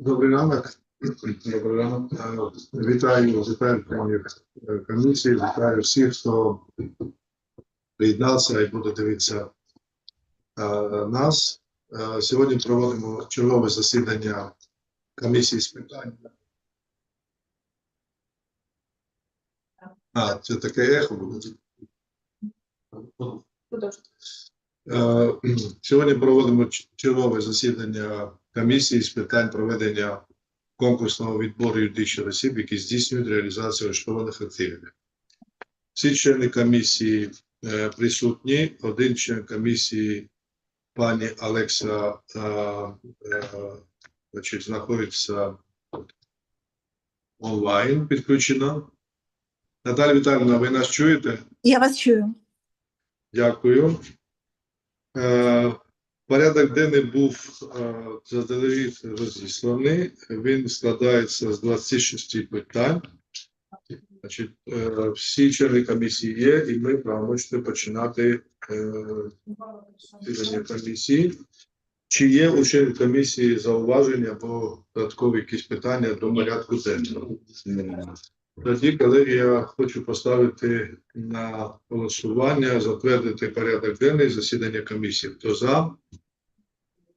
Добрий ранок. Добрий ранок. Вітаю, вітаю комісії, вітаю всіх, хто приєднався і буде дивитися е, нас. Е, Сьогодні проводимо чергове засідання комісії з питань. А, це таке ехо буде. Е, Сьогодні проводимо чергове засідання комісії з питань проведення конкурсного відбору юридичних осіб, які здійснюють реалізацію арештованих активів. Всі члени комісії е, присутні. Один член комісії, пані Олекса, е, е, значить, знаходиться онлайн підключена. Наталя Віталіївна, ви нас чуєте? Я вас чую. Дякую. Е, Порядок денний був е, заздалегідь розісланий. Він складається з 26 питань. Значить, е, всі члени комісії є, і ми можете починати е, засідання комісії. Чи є у членів комісії зауваження або додаткові якісь питання до порядку денного? Тоді, колеги, я хочу поставити на голосування, затвердити порядок денний засідання комісії. Хто за?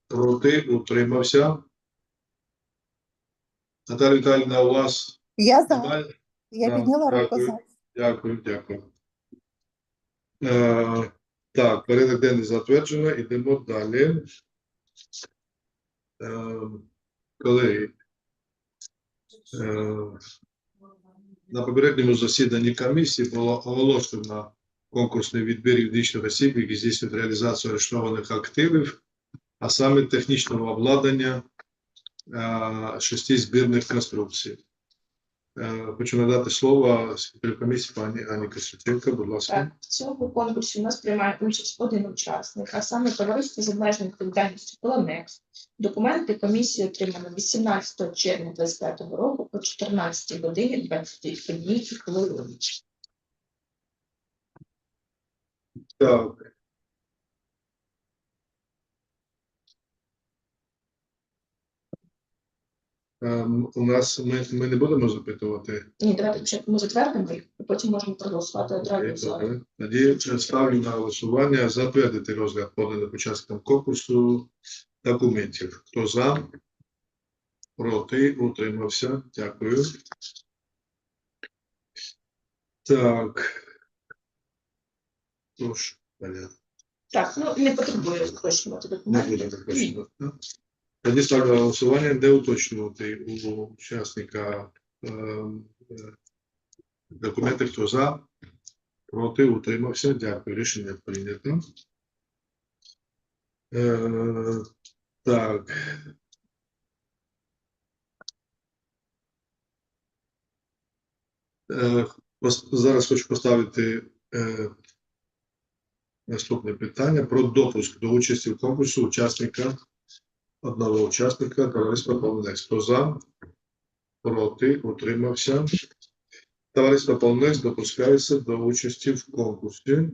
Проти? Утримався? Наталя Віталіївна, у вас Я за. немає? Я Да, підняла руку за. Дякую, дякую. Е, так, порядок денний затверджено. Йдемо далі. Е, колеги, е, на попередньому засіданні комісії було оголошено конкурсний відбір юридичних осіб, які здійснюють реалізацію арештованих активів, а саме технічного обладнання е, шести збірних конструкцій. Е, Хочу надати слово секретарю комісії пані Ані Косюченко, будь ласка. Так, в цьому конкурсі у нас приймає участь один учасник, а саме товариство з обмеженою відповідальністю Полонекс. Документи комісії отримано 18 червня 2025 року о 14 годині 21 хвилини. Так. У нас ми, ми не будемо запитувати. Ні, давайте спочатку ми затвердимо їх, а потім можемо проголосувати одразу. Тоді ставлю на голосування затвердити розгляд поданих учасникам конкурсу документів. Хто за? Проти? Утримався. Дякую. Так. Тож. Так, ну не потребує уточнювати Не буде уточнювати. Тоді ставлю голосування, де уточнювати у учасника ем, е, документи, хто за, проти, утримався. Дякую. Рішення прийнято. Е, так. Е, зараз хочу поставити е, наступне питання про допуск до участі в конкурсу учасника одного учасника товариства Полонець. Хто за? Проти? Утримався. Товариство Полонець допускається до участі в конкурсі.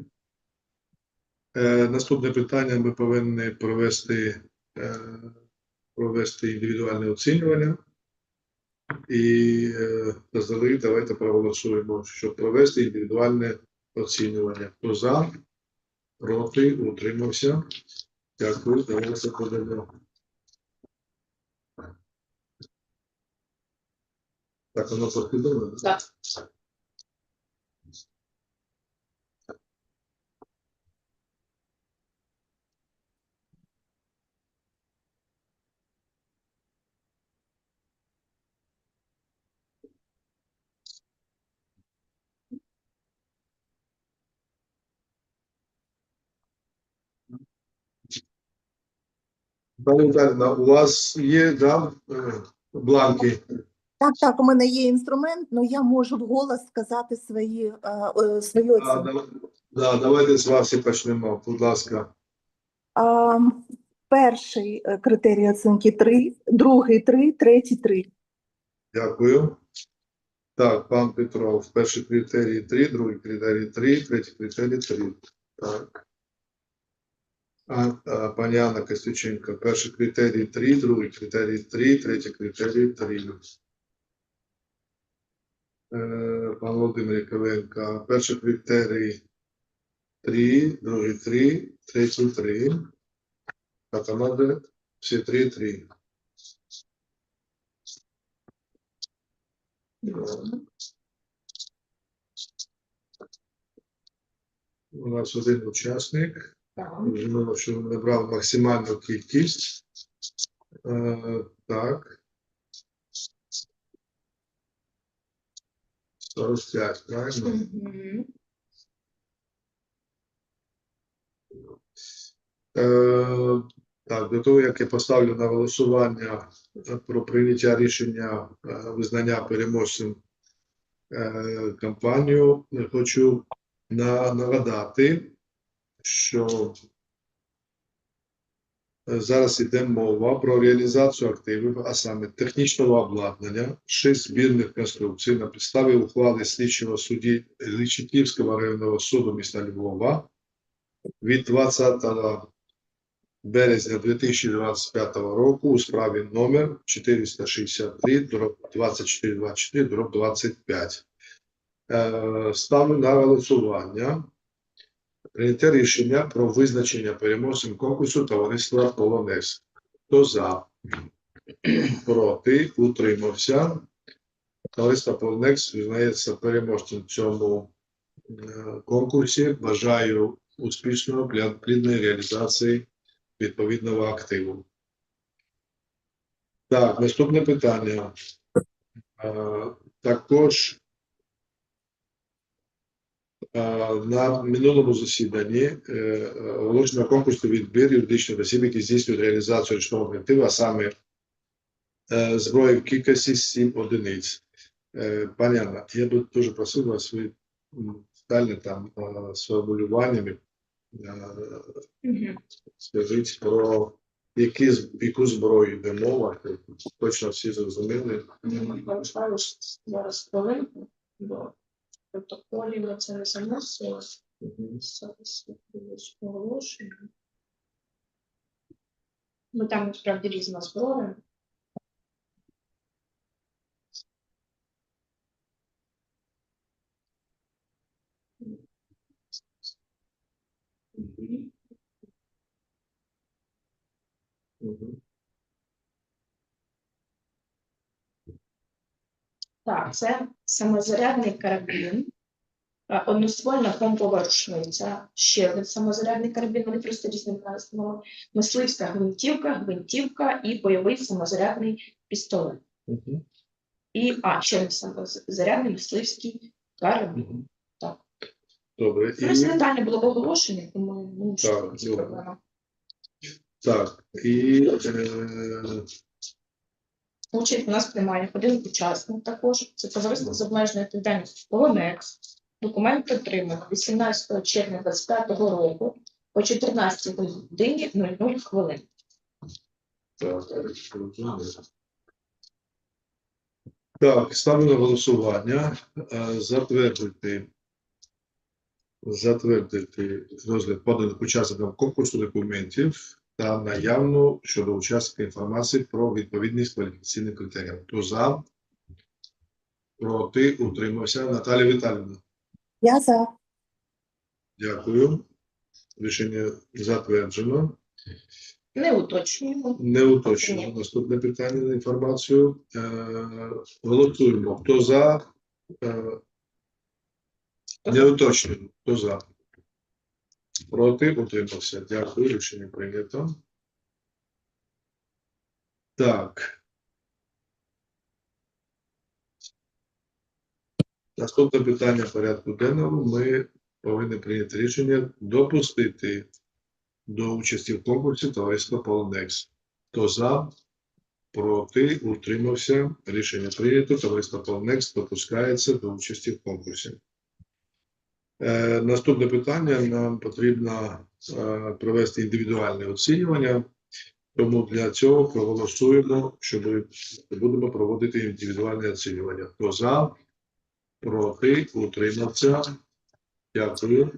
Е, наступне питання ми повинні провести, е, провести індивідуальне оцінювання. І е, заздалегідь давайте проголосуємо, щоб провести індивідуальне оцінювання. Хто за? Проти? Утримався. Дякую. Давайте подаємо. Так, воно послідовно. Так. Пані Віталіївна, у вас є да, е, бланки? Так, так, у мене є інструмент, але я можу вголос сказати свої, е, е, свою А, да, давайте з вас і почнемо, будь ласка. А, перший е, критерій оцінки 3, другий 3, третій 3. Дякую. Так, пан Петров, перший критерій 3, другий критерій 3, третій критерій 3. Так. А, а, пані Анна Костюченко, перший критерій 3, другий критерій 3, третій критерій 3. Е, пан Володимир Яковенко, перший критерій 3, другий 3, третій 3. А команда всі 3, 3. У нас один учасник. Так. Зрозуміло, що він набрав максимальну кількість. Е, так. 45, правильно? Мгм. Е, так, до того, як я поставлю на голосування е, про прийняття рішення е, визнання переможцем е, кампанію, хочу нагадати, що зараз йде мова про реалізацію активів, а саме технічного обладнання, шість збірних конструкцій на підставі ухвали слідчого судді Личаківського районного суду міста Львова від 20 березня 2025 року у справі номер 463 дроб 2424 дроб 25. Е, Ставлю на голосування прийняття рішення про визначення переможцем конкурсу товариства Полонез. Хто за? Проти? Утримався. Товариство Полонез визнається переможцем в цьому е, конкурсі. Бажаю успішного плідної реалізації відповідного активу. Так, наступне питання. Е, Також на минулому засіданні е, оголошено конкурсний відбір юридичних осіб, які здійснюють реалізацію річного активу, а саме е, зброї в кількості 7 одиниць. Е, Пані Анна, я би дуже просив вас ви м, детальне там сформулюваннями е, Скажіть про які, яку зброю йде мова, точно всі зрозуміли. Зараз хвилинку, бо протоколі ми це не заносили. Зараз я дивлюсь оголошення. Ну там насправді різна зброя. Мгм. Так, це самозарядний карабін, одноствольна помпова рушниця, ще один самозарядний карабін, вони просто різними назвами, мисливська гвинтівка, гвинтівка і бойовий самозарядний пістолет. І, а, ще один самозарядний мисливський карабін. Так. Добре. Ну, це І, детально було в оголошенні, тому ну, Так, що це проблема. так, і е, Участь у нас приймає один учасник також. Це товариство з обмеженою відповідальністю Полонекс. Документ отримано 18 червня 2025 року о 14 годині 00 хвилин. так, ставлю на голосування. Е, Затвердити затвердити розгляд поданих учасникам конкурсу документів та наявну щодо учасника інформації про відповідність кваліфікаційним критеріям. Хто за? Проти? Утримався. Наталія Віталіївна. Я за. Дякую. Рішення затверджено. Не уточнюємо. Не уточнено. Наступне питання на інформацію. Е, Голосуємо. Хто за? Е, Не уточнено. Хто за? Проти? Утримався. Дякую. Рішення прийнято. Так. Наступне питання порядку денному. Ми повинні прийняти рішення допустити до участі в конкурсі товариства Полонекс. Хто за? Проти? Утримався. Рішення прийнято. Товариство Полонекс допускається до участі в конкурсі. Е, наступне питання. Нам потрібно е, провести індивідуальне оцінювання. Тому для цього проголосуємо, що ми будемо проводити індивідуальне оцінювання. Хто за? Проти? Утримався. Дякую.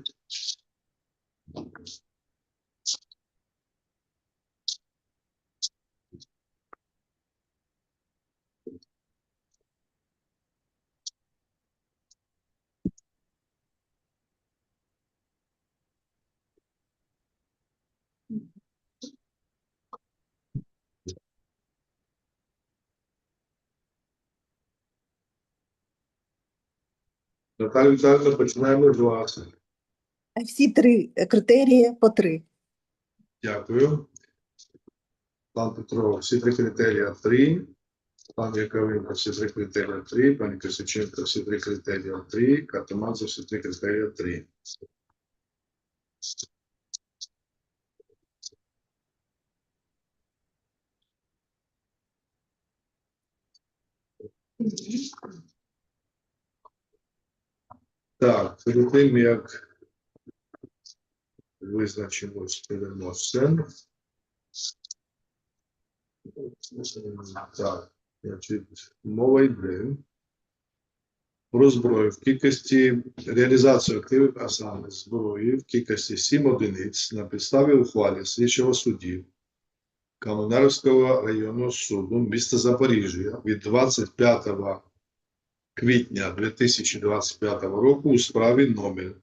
Наталія Віталіївна, починаємо з вас. Всі три е, критерії по три. Дякую. Пан Петро, всі три критерії три. Пан Яковенко, всі три критерії три. Пані Косиченко, всі три критерії три. Катаманцев, всі три критерії три. Так, перед тим як визначимось переможцем. Так, значить, мова йде про зброю в кількості реалізацію активів, а саме зброї в кількості 7 одиниць на підставі ухвали слідчого судді Комунарського районного суду міста Запоріжжя від 25 квітня 2025 року у справі номер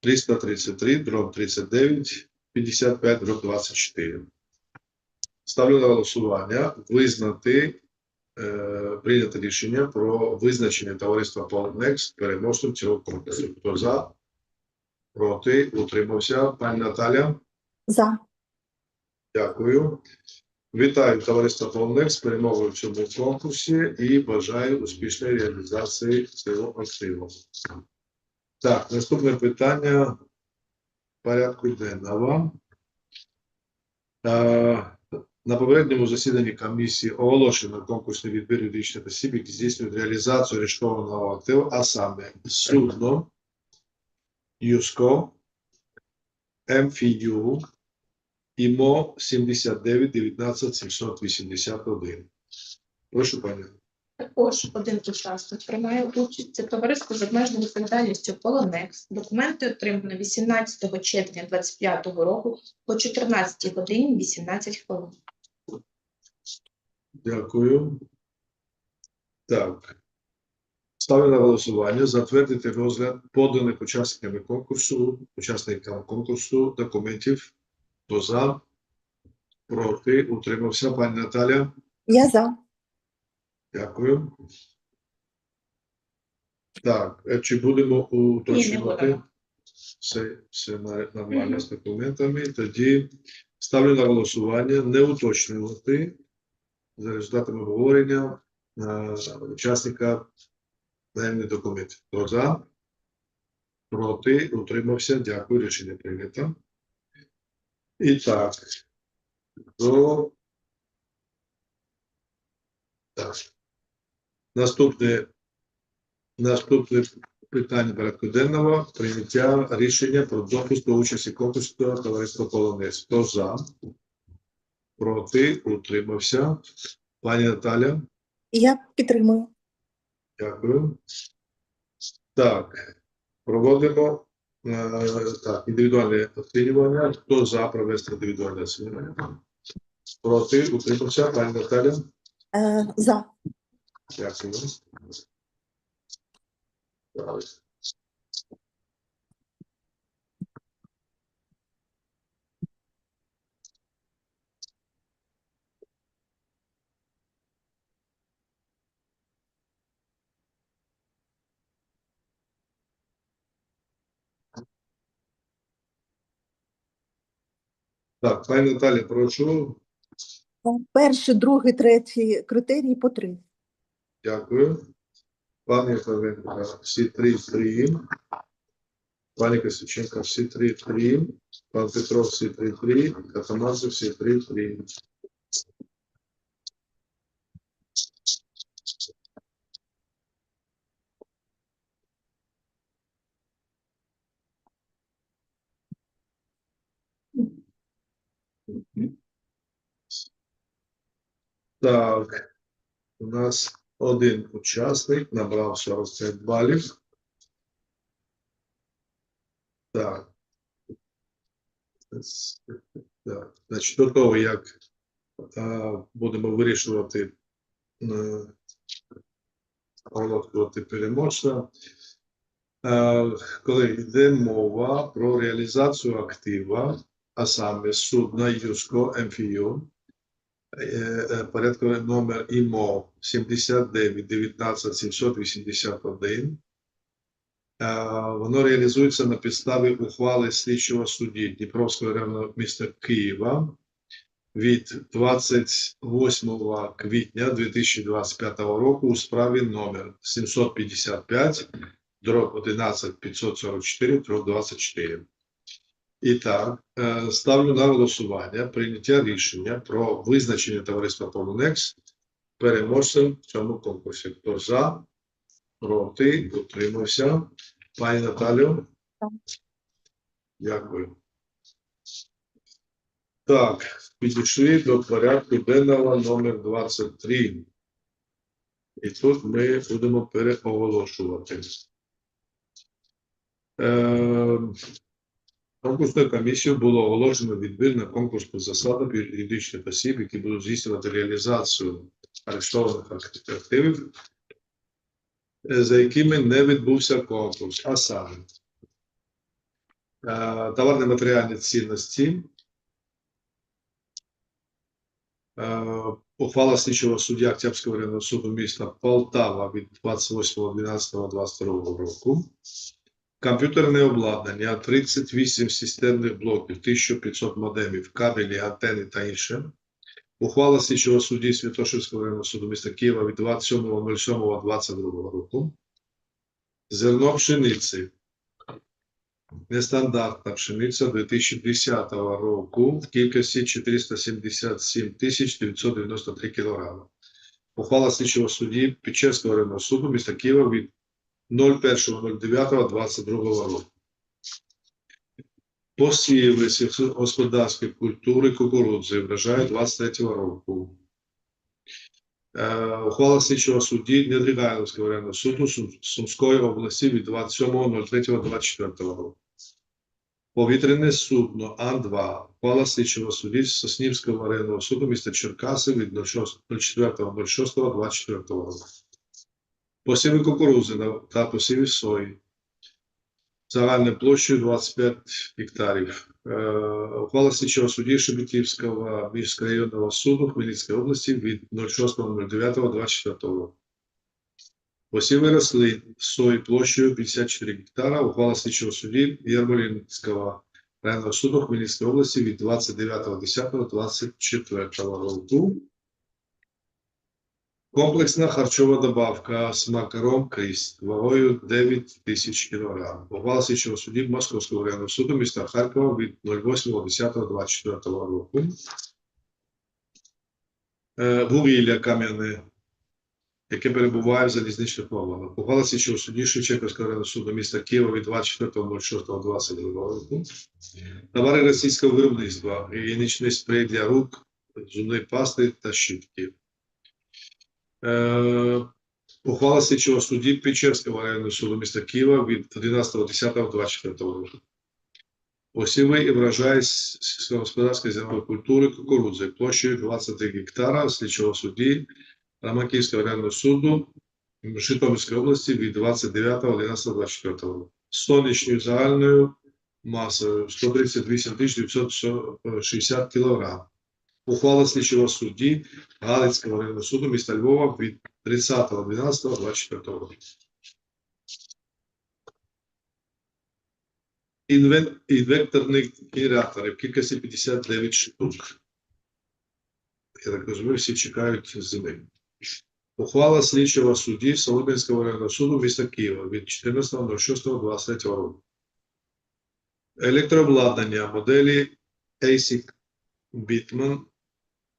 333 дроб 39 55 дроб 24. Ставлю на голосування визнати е, прийняти рішення про визначення товариства Полнекс переможцем цього конкурсу. Хто за? Проти? Утримався? Пані Наталя? За. Дякую. Вітаю товариство Полнекс з перемогою в цьому конкурсі і бажаю успішної реалізації цього активу. Так, наступне питання порядку денного. Е, На попередньому засіданні комісії оголошено конкурсний відбір юридичних осіб, які здійснюють реалізацію арештованого активу, а саме судно, ЮСКО, МФЮ, ІМО 79 19 781. Прошу, пані. Також один учасник приймає участь. Це товариство з обмеженою відповідальністю Полонекс. Документи отримано 18 червня 2025 року по 14 годині 18 хвилин. Дякую. Так. Ставлю на голосування затвердити розгляд поданих учасниками конкурсу, учасникам конкурсу документів. Хто за? Проти? Утримався. Пані Наталя? Я за. Дякую. Так, е, чи будемо уточнювати? Все, все нормально з документами. Тоді ставлю на голосування не уточнювати за результатами обговорення е, учасника наявних документів. Хто за? Проти? Утримався. Дякую. Рішення прийнято. І так. До... Так. Наступне, наступне питання порядку денного прийняття рішення про допуск до участі конкурсу товариства Полонез. Хто за? Проти? Утримався. Пані Наталя? Я підтримую. Дякую. Так, проводимо так, індивідуальне оцінювання. Хто за провести індивідуальне оцінювання? Проти? Утримався. Пані Наталя? Е, за. Дякую. Так. Пані Наталі, прошу. Перший, другий, третій критерії по три. Дякую. Пані Павленко, всі три три. Пані Косиченко, всі три три. Пан Петров, всі три три. Катамазов, всі три три. Так, у нас один учасник набрав 45 балів. Так. Так, значить, до того, як а, будемо вирішувати е, оголошувати переможця, е, коли йде мова про реалізацію актива, а саме судна ЮСКО МФЮ, порядковий номер ІМО 79 19 781 Е, Воно реалізується на підставі ухвали слідчого судді Дніпровського районного міста Києва від 28 квітня 2025 року у справі номер 755 дроб 11 544 дроб 24. І так, е, ставлю на голосування прийняття рішення про визначення товариства Полунекс переможцем в цьому конкурсі. Хто за, проти, утримався. Пані Наталю? Дякую. Так, підійшли до порядку денного номер 23. І тут ми будемо переоголошувати. Е, Конкурсною комісією було оголошено відбір на конкурс по засадам юридичних осіб, які будуть здійснювати реалізацію арештованих активів, е, за якими не відбувся конкурс, а саме е, товарні матеріальні цінності, е, ухвала слідчого суддя Октябрського районного суду міста Полтава від 28.12.22 року, комп'ютерне обладнання, 38 системних блоків, 1500 модемів, кабелі, антени та інше. Ухвала слідчого судді Святошинського районного суду міста Києва від 27.07.22 року. Зерно пшениці. Нестандартна пшениця 2010 року в кількості 477 тисяч 993 кг. Ухвала слідчого судді Печерського районного суду міста Києва від 01.09.22 року. Посіви сільськогосподарської культури кукурудзи врожаю 23 року. Е, ухвала слідчого судді Недрігайловського районного суду Сум- Сумської області від 27.03.24 року. Повітряне судно Ан-2. Ухвала слідчого судді Соснівського районного суду міста Черкаси від 04.06.24 року. Посіви кукурудзи та посіви сої. Загальною площею 25 гектарів. Е, Ухвала слідчого судді Шебетівського міськрайонного суду Хмельницької області від 06.09.24 року. Посіви рослин сої площею 54 гектара. Ухвала слідчого судді Ярмолинського районного суду Хмельницької області від 29.10.24 року. Комплексна харчова добавка з макаром кріс вагою 9 тисяч кг. Ухвала слідчого судді Московського районного суду міста Харкова від 08.10.24 року. Е, Вугілля кам'яне, яке перебуває в залізничних вагонах. Ухвала слідчого судді Шевченківського районного суду міста Києва від 24.06.22 року. Товари російського виробництва, гігієнічний спрей для рук, зубної пасти та щітки. Е, ухвала слідчого судді Печерського районного суду міста Києва від 11.10.24 року. Посіви і врожай сільськогосподарської зернової культури кукурудзи площею 23 гектара слідчого судді Романківського районного суду Житомирської області від 29.11.24 року. Сонячною загальною масою 138 960 кг. Ухвала слідчого судді Галицького районного суду міста Львова від 30.12.24 року. Інвен- Інвекторні в кількості 59 штук. Я так розумію, всі чекають зими. Ухвала слідчого судді Солом'янського районного суду міста Києва від 14.06.23 року. Електрообладнання моделі ASIC Bitman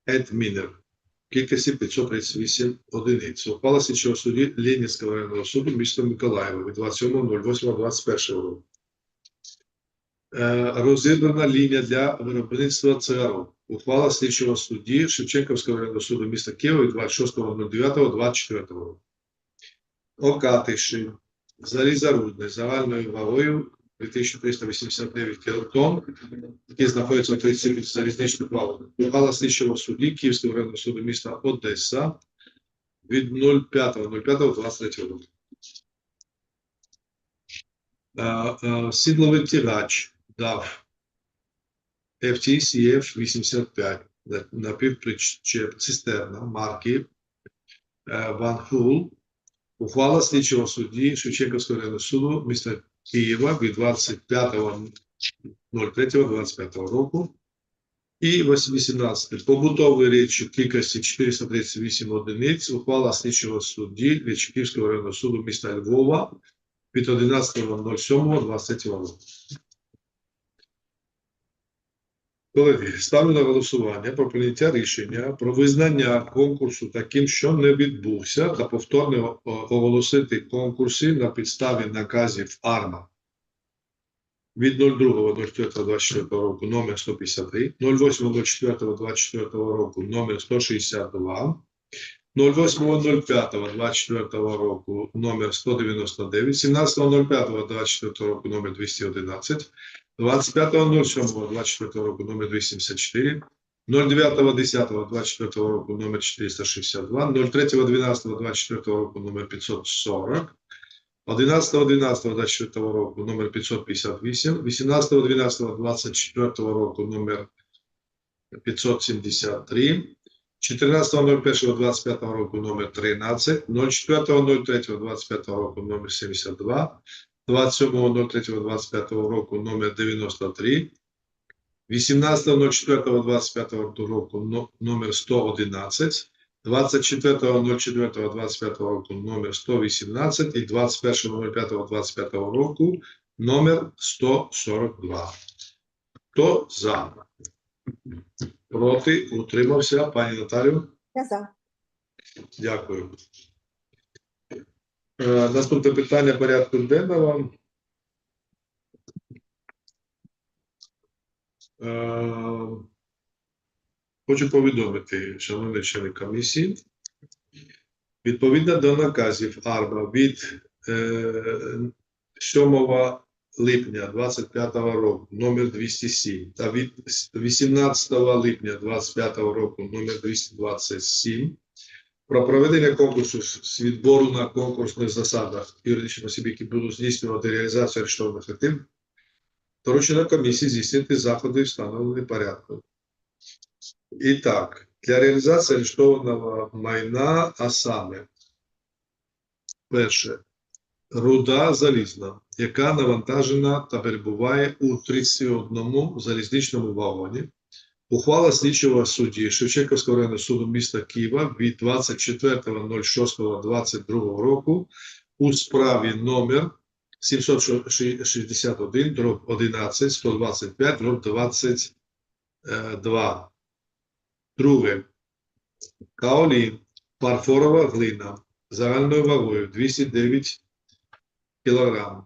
В кількості 538 одиниць. Ухвала слідчого судді Ленінського районного суду міста Миколаєва від 27.08.21 року. Е, Розібрана лінія для виробництва цигарок. Ухвала слідчого судді Шевченківського районного суду міста Києва від 26.09.24 року. Окатиші, залізорудне загальною вагою 2389 кілотон, які знаходяться в 37 залізничних вагонах. Ухвала слідчого судді Київського районного суду міста Одеса від 05.05.23 року. Е, е, Сідловий тягач дав FTCF 85 напівпричеп цистерна марки е, Van Hool Ухвала слідчого судді Шевченківського районного суду міста Києва від 25.03.25 року. І 18. Побутові речі кількості 438 одиниць. Ухвала слідчого судді Вічківського районного суду міста Львова від 11.07.23 року. Колеги, ставлю на голосування про прийняття рішення про визнання конкурсу таким, що не відбувся, та повторно оголосити конкурси на підставі наказів АРМА. Від 02.04.24 року номер 153, 08.04.24 року номер 162, 08.05.24 року номер 199, 17.05.24 року номер 211, 25.07.24 року номер 274, 09.10.24 року номер 462, 03.12.24 року номер 540, 11.11.24 року номер 558, 18.12.24 року номер 573, 14.01.25 року номер 13, 04.03.25 року номер 72, 27.03.25 року номер 93, 18.04.25 року но- номер 111, 24.04.25 року номер 118 і 21.05.25 року номер 142. Хто за? Проти? Утримався? Пані Наталю? Я за. Дякую. Е, Наступне питання порядку денного. Е, Хочу повідомити, шановні члени комісії, відповідно до наказів АРБА від е, 7 липня 25 року номер 207 та від 18 липня 25 року номер 227 про проведення конкурсу з відбору на конкурсних засадах юридичних осіб, які будуть здійснювати реалізацію арештованих актив, доручено комісії здійснити заходи встановлені порядку. І так, для реалізації арештованого майна, а саме, перше, руда залізна, яка навантажена та перебуває у 31 залізничному вагоні, Ухвала слідчого судді Шевченківського районного суду міста Києва від 24.06.22 року у справі номер 761 дроб 11 125 дроб 22. Друге. Каолін, фарфорова глина загальною вагою 209 кг.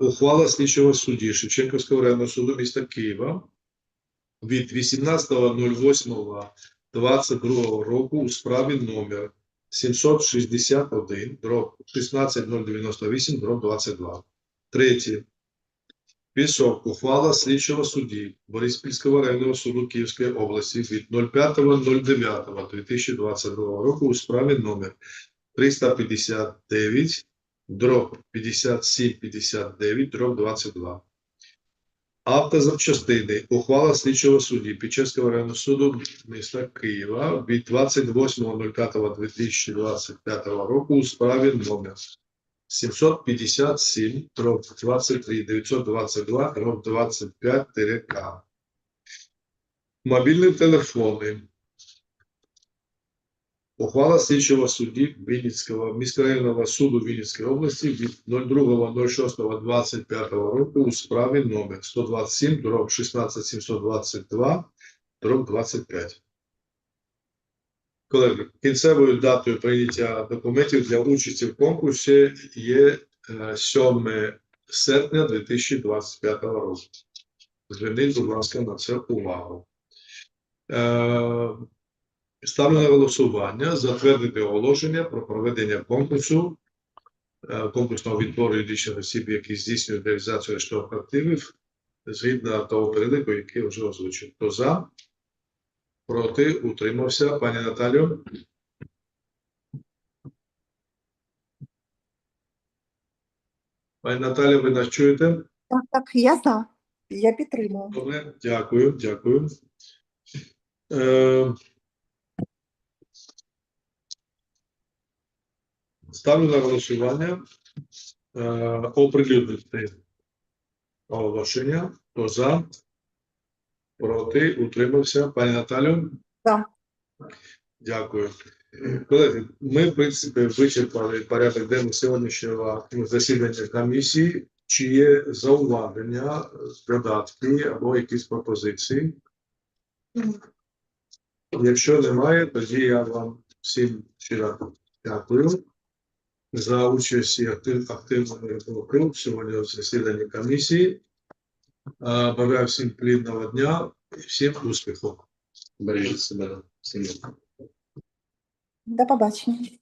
Ухвала слідчого судді Шевченківського районного суду міста Києва від 18.08.22 року у справі номер 761 дроб 16098 дроб 22. Третє. Пісок. Ухвала слідчого судді Бориспільського районного суду Київської області від 05.09.2022 року у справі номер 359 дроб 5759 дроб 22. Автозапчастини. Ухвала слідчого судді Печерського районного суду міста Києва від 28.05.2025 року у справі номер 757 дроб 23 922 дроб 25 К. Мобільні телефони. Ухвала слідчого судді Вінницького міськрайонного суду Вінницької області від 02.06.25 року у справі номер 127 дроб 16722 дроб 25. Колеги, кінцевою датою прийняття документів для участі в конкурсі є е, 7 серпня 2025 року. Зверніть, будь ласка, на це увагу. Ставлю на голосування затвердити оголошення про проведення конкурсу, е, конкурсного відбору юридичних осіб, які здійснюють реалізацію арештованих активів, згідно того переліку, який вже озвучив. Хто за? Проти? Утримався. Пані Наталю? Пані Наталю, ви нас чуєте? Так, так, я за. Я підтримую. Добре, дякую, дякую. Е, ставлю на голосування е, оприлюднити оголошення. Хто за? Проти? Утримався? Пані Наталю? За. Дякую. Колеги, ми, в принципі, вичерпали порядок денний сьогоднішнього засідання комісії. Чи є зауваження, додатки або якісь пропозиції? Якщо немає, тоді я вам всім щиро дякую за участь і актив, активному сегодня сьогодні в засіданні комісії. Бажаю всім плідного дня і всім успіху. Бережіть себе. До побачення.